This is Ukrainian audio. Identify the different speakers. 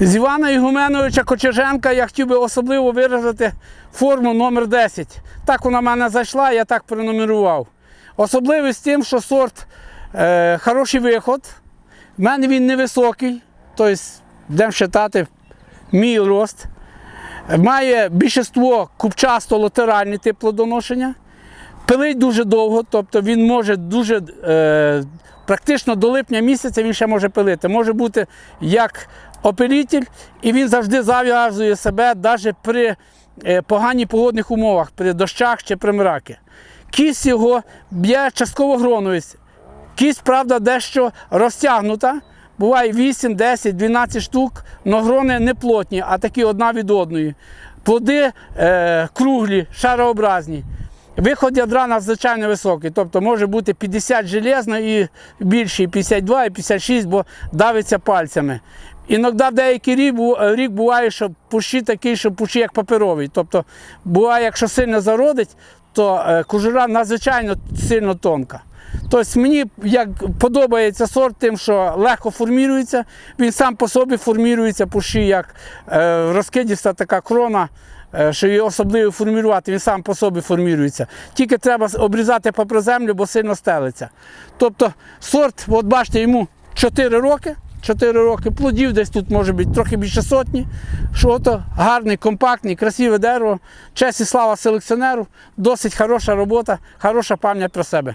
Speaker 1: З Івана Ігуменовича Кочерженка я хотів би особливо виразити форму номер 10. Так вона в мене зайшла, я так пронумерував. Особливість тим, що сорт е, хороший виход. В мене він невисокий, тобто будемо вважати мій рост. Має більшіство купчасто-латеральний тип плодоношення. Пилить дуже довго, тобто він може дуже е, практично до липня місяця він ще може пилити. Може бути як опилітель, і він завжди зав'язує себе навіть при е, поганих погодних умовах, при дощах чи при мракі. Кість його б'є частково гроновість. Кість, правда, дещо розтягнута. Буває 8, 10, 12 штук, але грони не плотні, а такі одна від одної. Плоди е, круглі, шарообразні. Виход ядра надзвичайно високий, тобто може бути 50 железно і більше, і 52, і 56, бо давиться пальцями. Іноді в деякий рік, буває, що пущі такий, що пущі як паперовий. Тобто буває, якщо сильно зародить, то е, кожура надзвичайно сильно тонка. Тобто мені як подобається сорт тим, що легко формірується, він сам по собі формірується пущі, як е, розкидіста така крона, що її особливо формувати, він сам по собі формірується. Тільки треба обрізати попри землю, бо сильно стелиться. Тобто сорт, от бачите, йому 4 роки. 4 роки плодів, десь тут може бути трохи більше сотні. Що то гарний, компактний, красиве дерево. Честь і слава селекціонеру, досить хороша робота, хороша пам'ять про себе.